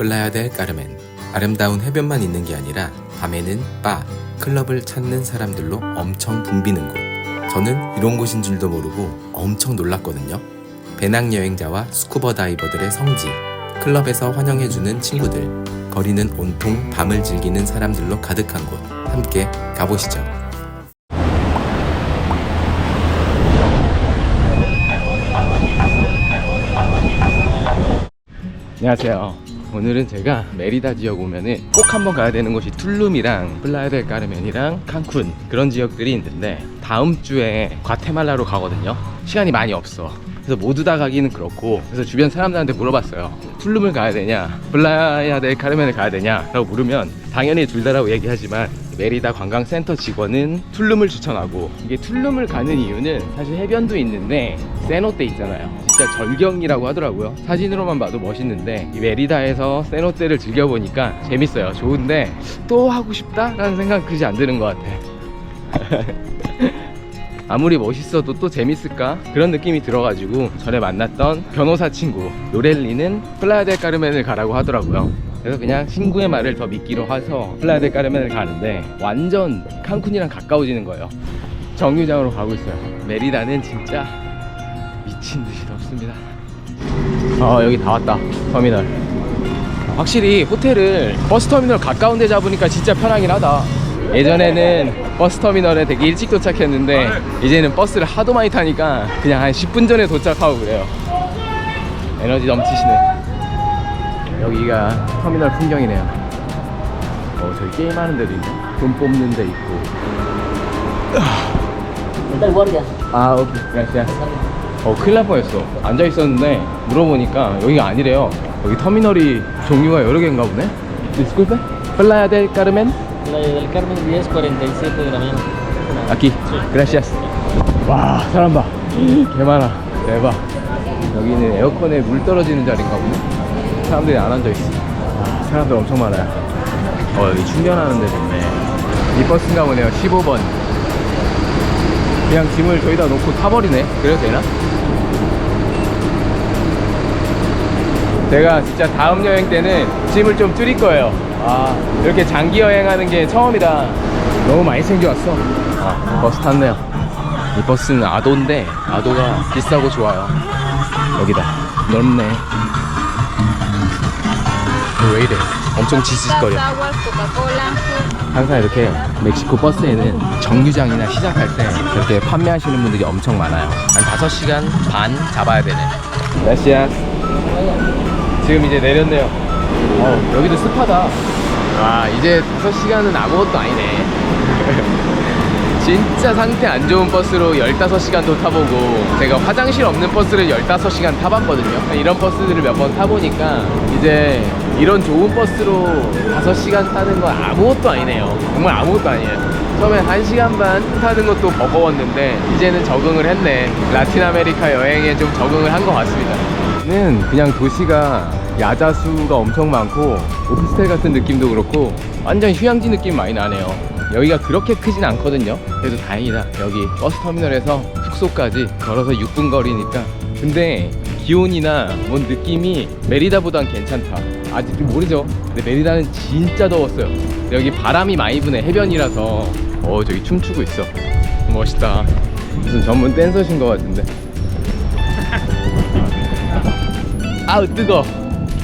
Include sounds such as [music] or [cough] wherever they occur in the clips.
플라야 델 까르멘. 아름다운 해변만 있는 게 아니라 밤에는 바, 클럽을 찾는 사람들로 엄청 붐비는 곳. 저는 이런 곳인 줄도 모르고 엄청 놀랐거든요. 배낭여행자와 스쿠버 다이버들의 성지, 클럽에서 환영해주는 친구들, 거리는 온통 밤을 즐기는 사람들로 가득한 곳. 함께 가보시죠. 안녕하세요. 오늘은 제가 메리다 지역 오면은 꼭 한번 가야 되는 곳이 툴룸이랑 플라야델 까르멘이랑 칸쿤 그런 지역들이 있는데 다음 주에 과테말라로 가거든요. 시간이 많이 없어. 그래서 모두 다 가기는 그렇고 그래서 주변 사람들한테 물어봤어요. 툴룸을 가야 되냐, 플라야델 까르멘을 가야 되냐 라고 물으면 당연히 둘 다라고 얘기하지만 메리다 관광센터 직원은 툴룸을 추천하고 이게 툴룸을 가는 이유는 사실 해변도 있는데 세노떼 있잖아요. 진짜 절경이라고 하더라고요. 사진으로만 봐도 멋있는데 이 메리다에서 세노떼를 즐겨보니까 재밌어요. 좋은데 또 하고 싶다라는 생각 그지 안 드는 것 같아. [laughs] 아무리 멋있어도 또 재밌을까? 그런 느낌이 들어가지고 전에 만났던 변호사 친구 노렐리는 플라야 델 까르멘을 가라고 하더라고요 그래서 그냥 친구의 말을 더 믿기로 해서 플라야델 까르멘을 가는데 완전 칸쿤이랑 가까워지는 거예요. 정류장으로 가고 있어요. 메리다는 진짜 미친 듯이 덥습니다. 아 여기 다 왔다. 터미널. 확실히 호텔을 버스 터미널 가까운 데 잡으니까 진짜 편하긴 하다. 예전에는 버스 터미널에 되게 일찍 도착했는데 이제는 버스를 하도 많이 타니까 그냥 한 10분 전에 도착하고 그래요. 에너지 넘치시네 여기가 터미널 풍경이네요. 어 저기 게임하는 데도 있네. 돈 뽑는 데 있고. el guardia. 아 오케이 gracias 어 큰일 날 뻔했어. 앉아 있었는데 물어보니까 여기가 아니래요. 여기 터미널이 종류가 여러 개인가 보네? Disculpe? Playa del Carmen? Playa del Carmen 1047 de la mañana. Aquí. Gracias. 와 사람 봐개 많아. 대박. 여기는 에어컨에 물 떨어지는 자리인가 보네 사람들이 안 앉아있어. 아, 사람들 엄청 많아요. 어 여기 충전하는 데도 있네. 이 버스인가 보네요. 15번. 그냥 짐을 저기다 놓고 타버리네. 그래도 되나? 제가 진짜 다음 여행 때는 짐을 좀 줄일 거예요. 아. 이렇게 장기 여행하는 게 처음이라 너무 많이 챙겨왔어. 아 버스 탔네요. 이 버스는 아도인데 아도가 비싸고 좋아요. 여기다. 넓네 왜 이래 엄청 지직거려 aguas, Coca-Cola. 항상 이렇게 멕시코 버스에는 정류장이나 시작할 때 이렇게 판매하시는 분들이 엄청 많아요. 한 5시간 반 잡아야 되네. 날씨야. 지금 이제 내렸네요. 어, 여기도 습하다. 아, 이제 5시간은 아무것도 아니네. [laughs] 진짜 상태 안 좋은 버스로 15시간도 타보고 제가 화장실 없는 버스를 15시간 타봤거든요 이런 버스들을 몇 번 타보니까 이제 이런 좋은 버스로 5시간 타는 건 아무것도 아니네요. 정말 아무것도 아니에요. 처음에 1시간 반 타는 것도 버거웠는데 이제는 적응을 했네. 라틴 아메리카 여행에 좀 적응을 한 것 같습니다. 는 그냥 도시가 야자수가 엄청 많고 오피스텔 같은 느낌도 그렇고 완전 휴양지 느낌 많이 나네요. 여기가 그렇게 크진 않거든요. 그래도 다행이다. 여기 버스 터미널에서 숙소까지 걸어서 6분 거리니까. 근데 기온이나 뭔 느낌이 메리다보단 괜찮다 아직 좀 모르죠. 근데 메리다는 진짜 더웠어요. 여기 바람이 많이 부네 해변이라서. 어 저기 춤추고 있어. 멋있다. 무슨 전문 댄서신 것 같은데. [laughs] 아우 뜨거.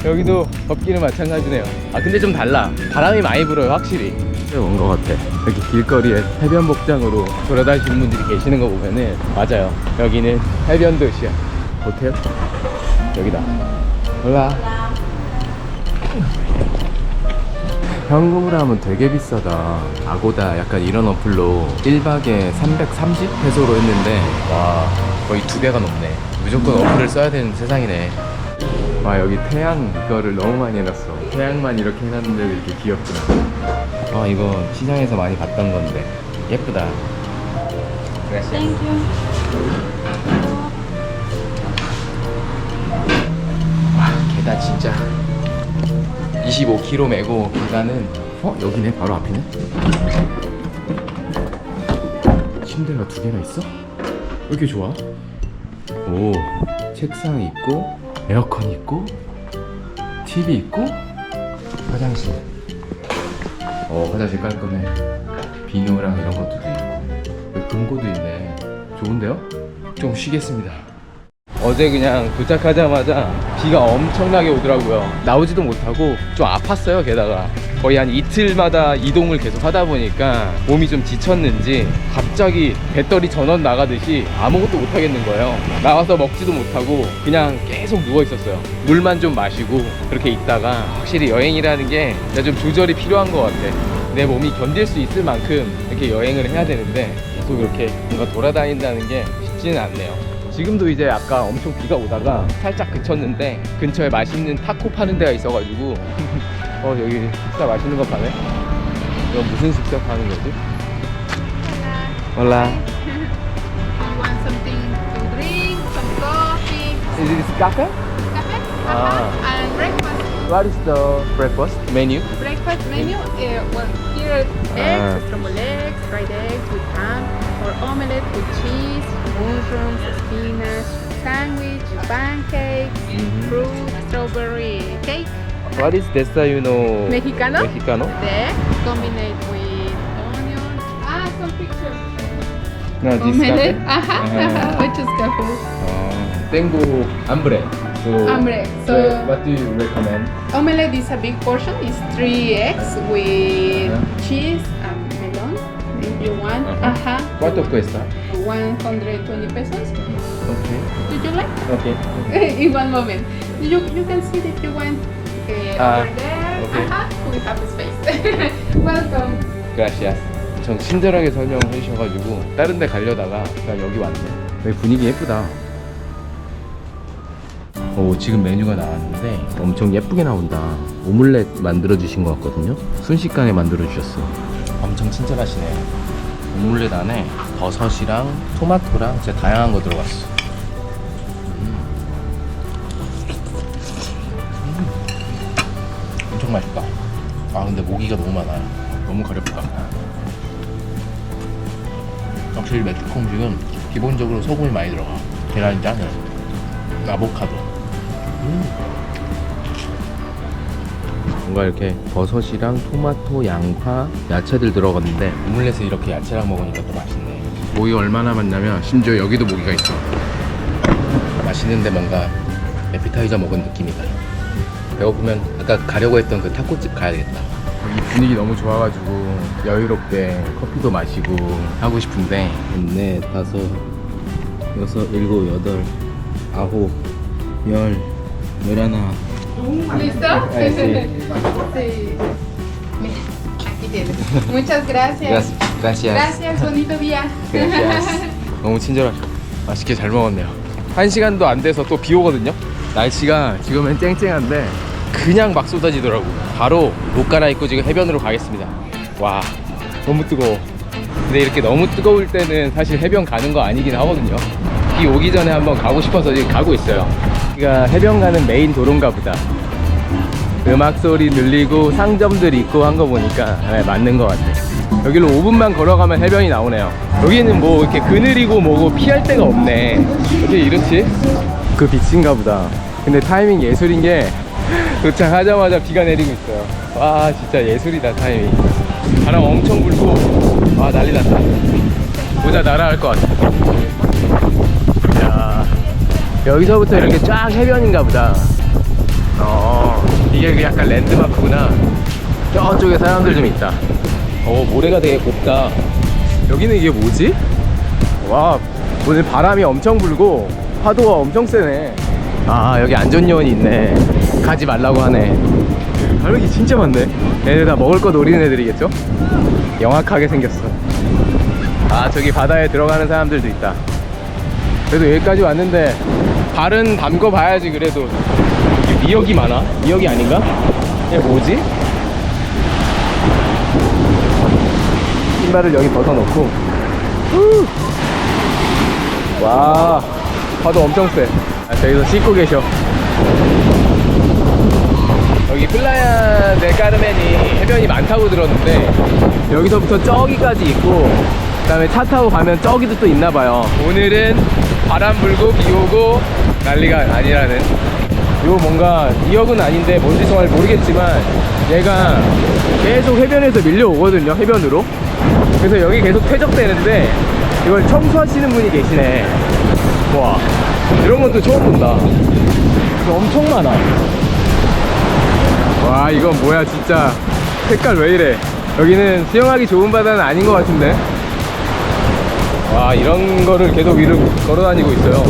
여기도 덥기는 마찬가지네요. 아 근데 좀 달라. 바람이 많이 불어요 확실히. 온것 같아. 여기 길거리에 해변 복장으로 돌아다니시는 분들이 계시는 거 보면은 맞아요. 여기는 해변 도시야. 호텔 여기다. 올라 현금으로 하면 되게 비싸다. 아고다 약간 이런 어플로 1박에 330 페소로 했는데 와 거의 두 배가 넘네. 무조건 어플을 써야 되는 세상이네. 와 여기 태양 이거를 너무 많이 해놨어. 태양만 이렇게 해놨는데도 이렇게 귀엽구나. 아 이거 시장에서 많이 봤던 건데. 예쁘다. You. 와 계단 진짜 25km 메고 계단은 어? 여기네 바로 앞이네 침대가 두 개나 있어? 왜 이렇게 좋아? 오 책상이 있고 에어컨 있고 TV 있고 화장실. 어, 화장실 깔끔해. 비누랑 이런 것도 있고. 금고도 있네. 좋은데요? 좀 쉬겠습니다. 어제 그냥 도착하자마자 비가 엄청나게 오더라고요. 나오지도 못하고 좀 아팠어요, 게다가. 거의 한 이틀마다 이동을 계속 하다 보니까 몸이 좀 지쳤는지 갑자기 배터리 전원 나가듯이 아무것도 못 하겠는 거예요. 나와서 먹지도 못하고 그냥 계속 누워 있었어요. 물만 좀 마시고 그렇게 있다가 확실히 여행이라는 게 좀 조절이 필요한 것 같아. 내 몸이 견딜 수 있을 만큼 이렇게 여행을 해야 되는데 계속 이렇게 뭔가 돌아다닌다는 게 쉽지는 않네요. 지금도 이제 아까 엄청 비가 오다가 살짝 그쳤는데 근처에 맛있는 타코 파는 데가 있어가지고 어 여기 식사 맛있는 거 파네 이건 무슨 식사 파는 거지? 몰라 You want something to drink, some coffee, Is it cafe? cafe, Ah. uh-huh, and breakfast. What is the breakfast menu? Breakfast menu, uh, well, here Ah. eggs, scrambled eggs, fried eggs with ham, or omelette with cheese, mushrooms, spinach, sandwich, pancakes, Mhm. fruit, strawberry cake, What is desayuno Mexicano? mexicano? the egg combined with onion. Ah, some pictures. No, this Omelette, cafe? [laughs] ajá, Ah. which is cafe. 어, tengo hambre. So, Hambre, so- what do you recommend? Omelette is a big portion. It's three eggs with Uh-huh. cheese and melon. If you want, Uh-huh. uh-huh. ¿Cuánto cuesta? 120 pesos. Okay. Did you like? Okay. In one moment. You, you can see if you want uh, Ah, over there. okay. Uh-huh. We have space. Welcome. Gracias. 전 친절하게 설명을 해주셔가지고 다른 데 가려다가 그냥 여기 왔네. 여기 분위기 예쁘다. 오, 지금 메뉴가 나왔는데 엄청 예쁘게 나온다. 오믈렛 만들어 주신 것 같거든요. 순식간에 만들어 주셨어. 엄청 친절하시네요. 오믈렛 안에 버섯이랑 토마토랑 진짜 다양한 거 들어갔어. 음. 음. 엄청 맛있다. 아 근데 모기가 너무 많아요. 너무 가렵다. 확실히 멕시코 음식은 기본적으로 소금이 많이 들어가. 계란장, 아보카도. 음. 뭔가 이렇게 버섯이랑 토마토, 양파, 야채들 들어갔는데 오믈렛에 이렇게 야채랑 먹으니까 또 맛있네. 모기가 얼마나 많냐면 심지어 여기도 모기가 있어. 맛있는데 뭔가 에피타이저 먹은 느낌이다. 배고프면 아까 가려고 했던 그 타코집 가야겠다. 이 분위기 너무 좋아가지고 여유롭게 커피도 마시고 하고 싶은데 네 다섯 여섯 일곱 여덟 아홉 열 열하나 ¿Listo? Ah, sí. Sí. Mira, aquí tienes. [laughs] Muchas gracias. gracias Gracias, bonito día. [laughs] 너무 친절하셔 맛있게 잘 먹었네요 한 시간도 안 돼서 또 비 오거든요 날씨가 지금은 쨍쨍한데 그냥 막 쏟아지더라고 바로 옷 갈아입고 지금 해변으로 가겠습니다 와 너무 뜨거워 근데 이렇게 너무 뜨거울 때는 사실 해변 가는 거 아니긴 하거든요 비 오기 전에 한번 가고 싶어서 지금 가고 있어요 여기가 해변 가는 메인 도로인가 보다 음악 소리 들리고 상점들 있고 한 거 보니까 네, 맞는 것 같아. 여기로 5분만 걸어가면 해변이 나오네요. 여기는 뭐 이렇게 그늘이고 뭐고 피할 데가 없네. 어떻게 이렇지? 그 빛인가 보다. 근데 타이밍 예술인 게 [laughs] 도착하자마자 비가 내리고 있어요. 와 진짜 예술이다 타이밍. 바람 엄청 불고 와 난리 났다. 모자 날아갈 것 같아. 야 여기서부터 이렇게 쫙 해변인가 보다. 어, 이게 그 약간 랜드마크구나. 저쪽에 사람들 좀 있다. 어, 모래가 되게 곱다. 여기는 이게 뭐지? 와, 오늘 바람이 엄청 불고 파도가 엄청 세네. 아, 여기 안전요원이 있네. 가지 말라고 하네. 가격이 진짜 많네. 얘들 다 먹을 거 노리는 애들이겠죠? 영악하게 생겼어. 아, 저기 바다에 들어가는 사람들도 있다. 그래도 여기까지 왔는데 발은 담궈 봐야지 그래도 이게 미역이 많아? 미역이 아닌가? 이게 뭐지? 신발을 여기 벗어놓고 후! 와 파도 엄청 세 아, 저기서 씻고 계셔 여기 플라야 델 까르멘이 해변이 많다고 들었는데 여기서부터 저기까지 있고 그 다음에 차 타고 가면 저기도 또 있나 봐요 오늘은 바람 불고 비 오고 난리가 아니라는. 요 뭔가 2억은 아닌데 뭔지 정말 모르겠지만 얘가 계속 해변에서 밀려오거든요 해변으로. 그래서 여기 계속 퇴적되는데 이걸 청소하시는 분이 계시네. 와 이런 것도 처음 본다. 엄청 많아. 와 이건 뭐야 진짜. 색깔 왜 이래? 여기는 수영하기 좋은 바다는 아닌 것 같은데 와 이런 거를 계속 위로 걸어 다니고 있어요.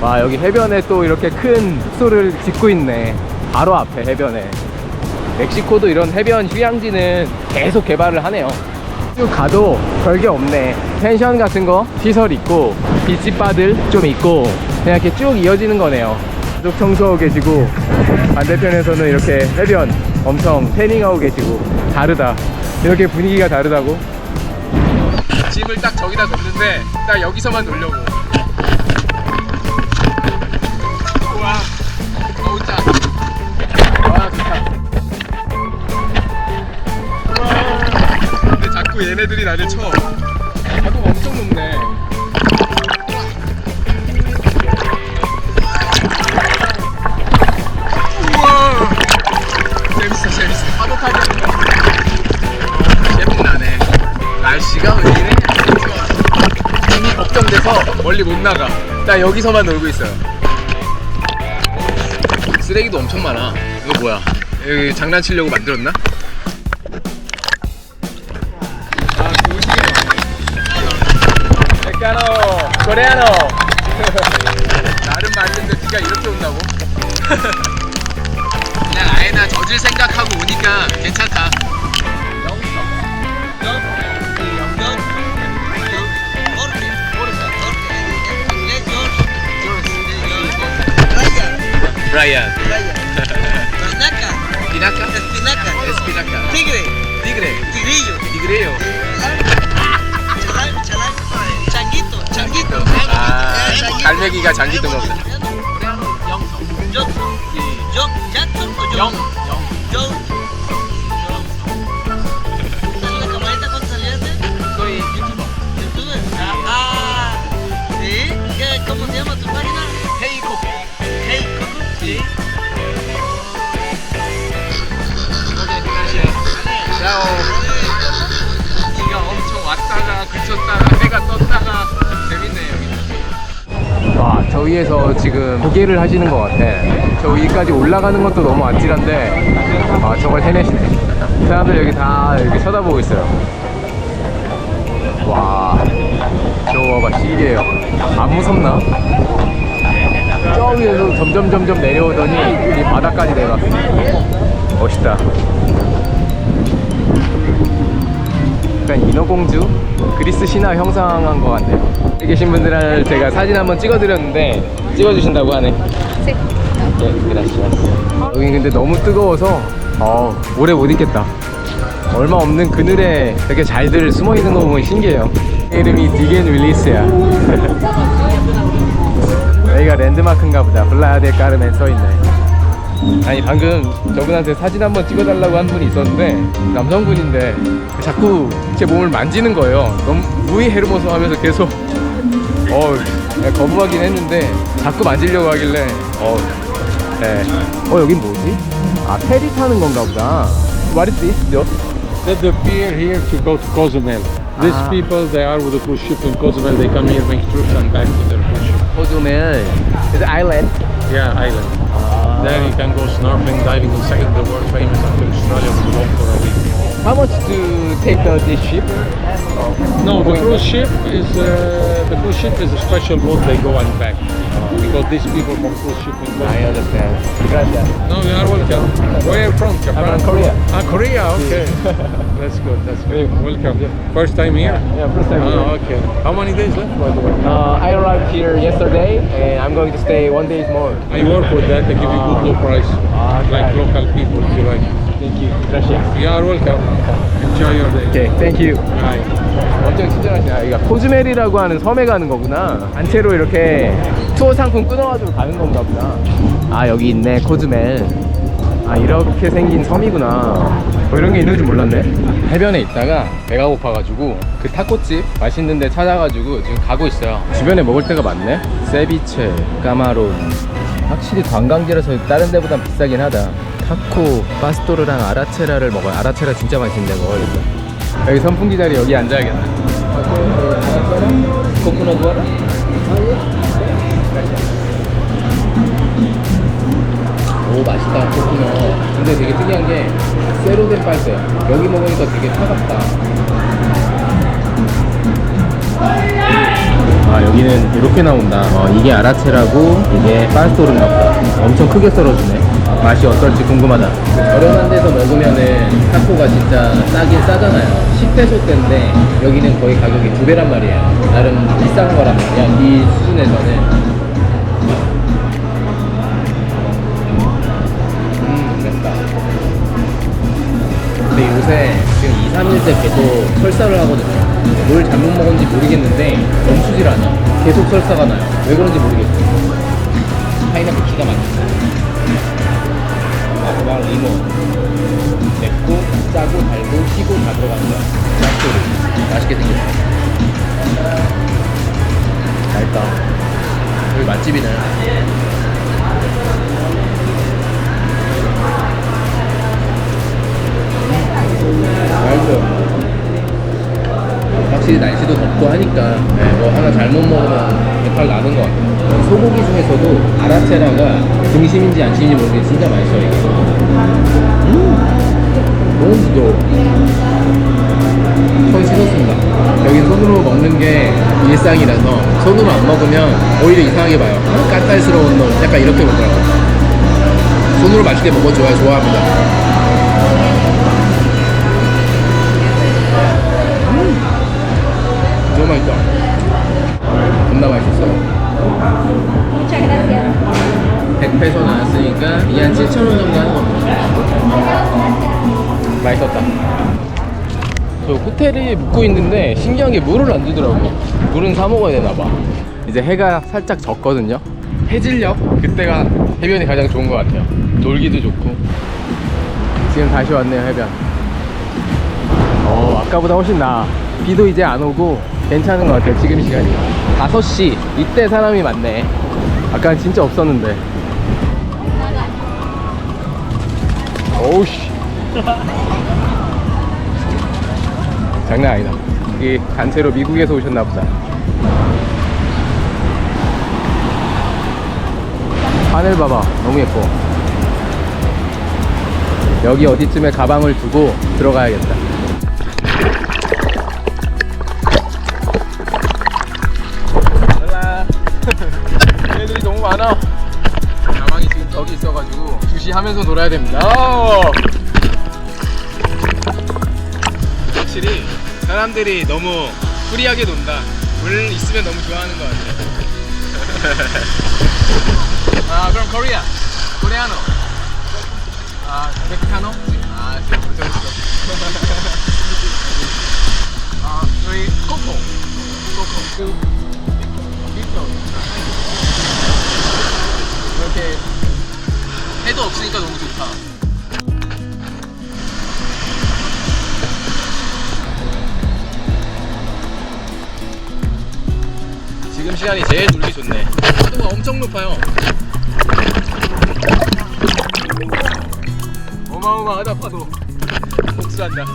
와 여기 해변에 또 이렇게 큰 숙소를 짓고 있네. 바로 앞에 해변에. 멕시코도 이런 해변 휴양지는 계속 개발을 하네요. 쭉 가도 별게 없네. 펜션 같은 거 시설 있고 비치바들 좀 있고 그냥 이렇게 쭉 이어지는 거네요. 계속 청소하고 계시고 반대편에서는 이렇게 해변 엄청 태닝하고 계시고 다르다. 이렇게 분위기가 다르다고 짐을 딱 저기다 뒀는데 딱 여기서만 놀려고 우와 어우 짜 와, 좋다. 와, 근데 자꾸 얘네들이 나를 쳐. 파도 엄청 높네. 멀리 못 나가. 나 여기서만 놀고 있어요. 쓰레기도 엄청 많아. 이거 뭐야? 여기 장난치려고 만들었나? 아, 좋으시게 메카노, 코레아노. Ah, ¿sí? ¿Qué, ¿Cómo se llama tu página? 헤이 코코. Hey, Coco. 네. 야 그쳤다가 해가 떴다가 재밌네 여기. 와, 저 위에서 지금 조개를 하시는 것 같아. 저 위까지 올라가는 것도 너무 아찔한데, 아, 저걸 해내시네. 사람들 여기 다 이렇게 쳐다보고 있어요. 와, 저거 봐, 신기해요. 안 무섭나? 저 위에서 점점 점점 내려오더니 이 바닥까지 내려왔어. 멋있다. 약간 인어공주 그리스 신화 형상한 것 같네요. 여기 계신 분들 제가 사진 한번 찍어드렸는데 찍어주신다고 하네. Sí. 네, 그라시아스. 여기 근데 너무 뜨거워서 어, 오래 못 있겠다. 얼마 없는 그늘에 되게 잘들 숨어 있는 거 보면 신기해요. 이름이 디겐 윌리스야. [laughs] 여기가 랜드마크인가 보다. 블라야 델 까르멘 써 있네. 아니 방금 저분한테 사진 한번 찍어달라고 한 분이 있었는데 남성분인데 자꾸 제 몸을 만지는 거예요. 너무 무이 헤르모소 하면서 계속 어 거부하긴 했는데 자꾸 만지려고 하길래 어 네. 어 여긴 뭐지? 아 페리 타는 건가 보다. What is this? 저? That's the pier here to go to Cozumel. These Ah. people, they are with the cruise ship in Cozumel. They come here, make trips, and back to their cruise ship. 호주멜 is island. Yeah, island. There you can go snorkeling, diving, second the world famous Australia with walk for a week. How much to take the, this ship? No, the cruise ship is uh, the cruise ship is a special boat. They go and back because these people from cruise ship. in I understand. Gracias. No, you are welcome. Where are you from? Japan. I'm from Korea. Ah, Korea. Okay, [laughs] that's good. That's good. Welcome. First time here. Yeah, first time Ah, here. okay. How many days left, by the way? Uh, I arrived here yesterday and I'm going to stay one day more. I work with that. They give you good low price, Ah, like local people, if you like. Thank you. Gracias. You are welcome. Enjoy your day. Okay, thank you. Bye. 엄청 친절하시다. 여기가 코즈멜이라고 하는 섬에 가는 거구나. 단체로 이렇게 투어 상품 끊어가지고 가는 건가 보다. 아 여기 있네 코즈멜. 아 이렇게 생긴 섬이구나. 뭐 이런 게 있는 줄 몰랐네. 해변에 있다가 배가 고파가지고 그 타코집 맛있는 데 찾아가지고 지금 가고 있어요. 주변에 먹을 데가 많네. 세비체, 까마론, 확실히 관광지라서 다른 데보다 비싸긴 하다. 타코, 파스토르랑 아라체라를 먹어요. 아라체라 진짜 맛있는데 먹어야겠다. 여기 선풍기 자리 여기 앉아야겠다. 코코넛 와라? 오 맛있다 코코넛. 근데 되게 특이한 게 쇠로 된 빨대야. 여기 먹으니까 되게 차갑다. 아 여기는 이렇게 나온다 어, 이게 아라체라고 이게 파스토르인가 보다 엄청 크게 썰어주네 맛이 어떨지 궁금하다 저렴한 데서 먹으면은 타코가 진짜 싸긴 싸잖아요 10페소 때인데 여기는 거의 가격이 두 배란 말이에요 나름 비싼 거란 말이야 이 수준에서는 음 맵다 근데 요새 지금 2, 3일째 계속 설사를 하거든요. 뭘 잘못 먹었는지 모르겠는데 멈추질 않아. 계속 설사가 나요. 왜 그런지 모르겠어요. 파인애플 기가 막히죠. 마지막 리몬. 맵고, 짜고, 달고, 시고 다 들어가는 거야. 맛소리. 맛있게 생겼어. 맛있다. 여기 맛집이네. 맛있어요. 확실히 날씨도 덥고 하니까 네, 뭐 하나 잘못 먹으면 배탈 나는 것 같아요. 소고기 중에서도 아라체라가 등심인지 안심인지 모르겠는데 진짜 맛있어요 이게. 음, 너무 부드러워. 손 씻었습니다. 여기 손으로 먹는 게 일상이라서 손으로 안 먹으면 오히려 이상하게 봐요. 아, 까탈스러운 놈 약간 이렇게 보더라고요. 손으로 맛있게 먹어줘야 좋아합니다. 너무 맛있다. 겁나 맛있어. Muchas gracias. 100페소 나왔으니까 이게 한 7,000원 정도 하는 겁니다. 맛있었다. 저 호텔이 묵고 있는데 신기한 게 물을 안 주더라고. 물은 사 먹어야 되나 봐. 이제 해가 살짝 졌거든요. 해질녘 그때가 해변이 가장 좋은 것 같아요. 놀기도 좋고. 지금 다시 왔네요 해변. 어 아까보다 훨씬 나아. 비도 이제 안 오고 괜찮은 것 같아요 지금 시간이. 5시 이때 사람이 많네. 아까 진짜 없었는데. 오우씨. 장난 아니다. 이 단체로 미국에서 오셨나 보다. 하늘 봐봐. 너무 예뻐. 여기 어디쯤에 가방을 두고 들어가야겠다. 주시하면서 놀아야 됩니다. 어! 확실히 사람들이 너무 프리하게 논다. 물 있으면 너무 좋아하는 것 같아. 아 그럼 코리아, 코리아노. 아 멕시카노? 아 지금 벌써 있어. 아 저희 코코, 코코. 빅터. 이렇게 해도 없으니까 너무 좋다. 지금 시간이 제일 놀기 좋네. 파도가 엄청 높아요. 어마어마하다 파도. 복수한다. [laughs]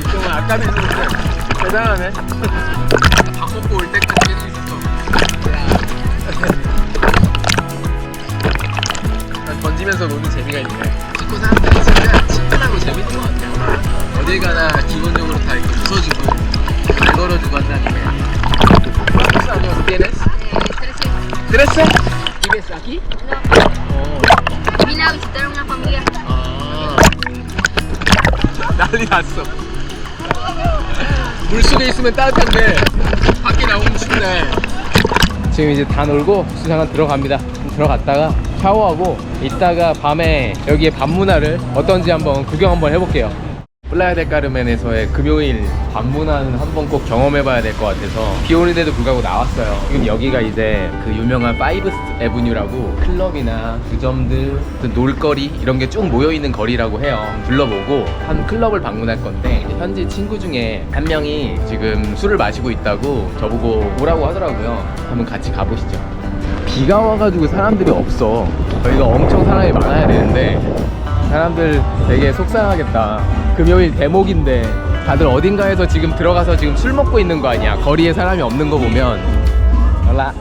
이쪽은 아까는 있었는데 대단하네. [laughs] 밥 먹고 올 때까지 던지면서 노는 재미가 있네. 축구 사람들이 진짜 친근하고 재밌는 것 같아요. 어딜 가나 기본적으로 다 이렇게 웃어주고 말 걸어주고 한다는 게. ¿Cuántos años tienes? ¿Trece? ¿Vives aquí? Oh. Vine a visitar a una familia. 아. 난리 났어. 물속에 있으면 따뜻한데 밖에 나오면 춥네. 지금 이제 다 놀고 수상한 들어갑니다. 들어갔다가 샤워하고 이따가 밤에 여기에 밤문화를 어떤지 한번 구경 한번 해볼게요. 플라야 델 까르멘에서의 금요일 밤 문화는 한번 꼭 경험해봐야 될 것 같아서 비 오는데도 불구하고 나왔어요. 지금 여기가 이제 그 유명한 파이브 에브뉴라고 클럽이나 주점들, 어떤 놀거리 이런 게 쭉 모여 있는 거리라고 해요. 둘러보고 한 클럽을 방문할 건데 현지 친구 중에 한 명이 지금 술을 마시고 있다고 저보고 오라고 하더라고요. 한번 같이 가보시죠. 비가 와가지고 사람들이 없어. 여기가 엄청 사람이 많아야 되는데 사람들 되게 속상하겠다. 금요일 대목인데 다들 어딘가에서 지금 들어가서 지금 술 먹고 있는 거 아니야? 거리에 사람이 없는 거 보면. 올라.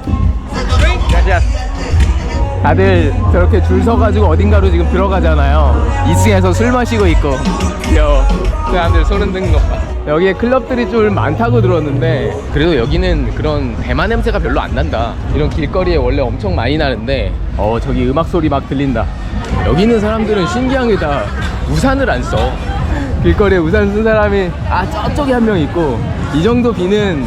다들 저렇게 줄 서가지고 어딘가로 지금 들어가잖아요. 2층에서 술 마시고 있고. 귀여워. 사람들 소름 돋는 것 봐. 여기에 클럽들이 좀 많다고 들었는데 그래도 여기는 그런 대마 냄새가 별로 안 난다. 이런 길거리에 원래 엄청 많이 나는데 어 저기 음악 소리 막 들린다. 여기 있는 사람들은 신기한 게 다 우산을 안 써. 길거리에 우산 쓴 사람이 아 저쪽에 한 명 있고 이 정도 비는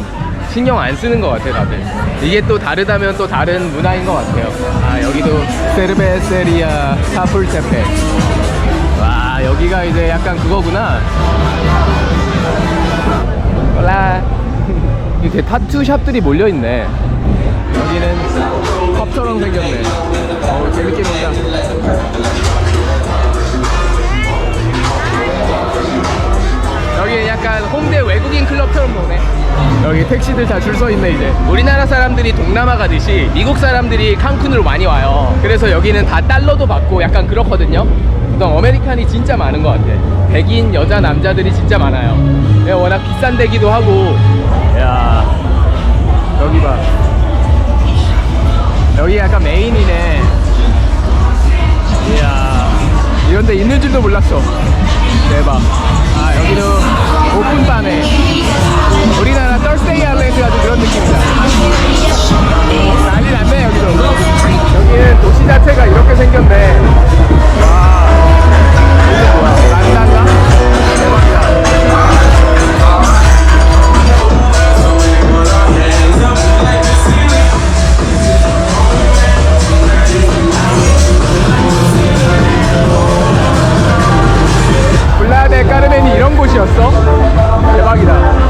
신경 안 쓰는 것 같아 다들 이게 또 다르다면 또 다른 문화인 것 같아요 아 여기도 세르베세리아 카풀테페 와 여기가 이제 약간 그거구나 올라 [laughs] 이렇게 타투 샵들이 몰려있네 여기는 컵처럼 생겼네 어 재밌게 본다 여기 약간 홍대 외국인 클럽처럼 보네. 여기 택시들 다 줄 서 있네 이제. 우리나라 사람들이 동남아 가듯이 미국 사람들이 칸쿤으로 많이 와요. 그래서 여기는 다 달러도 받고 약간 그렇거든요. 보통 아메리칸이 진짜 많은 것 같아. 백인 여자 남자들이 진짜 많아요. 예, 워낙 비싼 데기도 하고. 야 여기 봐. 여기 약간 메인이네. 이야 이런 데 있는 줄도 몰랐어. 대박. 아 여기도 오픈바네. 우리나라 떨스데이 아일랜드 같은 그런 느낌이다. 난리 났네 여기도. 여기는 도시 자체가 이렇게 생겼네. 와. 블라데 까르멘이 이런 곳이었어? 대박이다.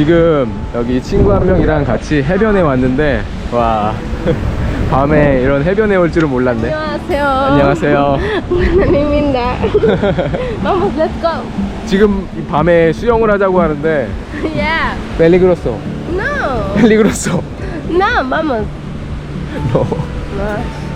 지금 여기 친구 한 명이랑 같이 해변에 왔는데 와 [laughs] 밤에 이런 해변에 올 줄은 몰랐네. 안녕하세요. 안녕하세요. 원하님입니다. Vamos, [laughs] let's go. 지금 이 밤에 수영을 하자고 하는데 Yeah. 펠리그로소. No. 펠리그로소. No, vamos. No. No.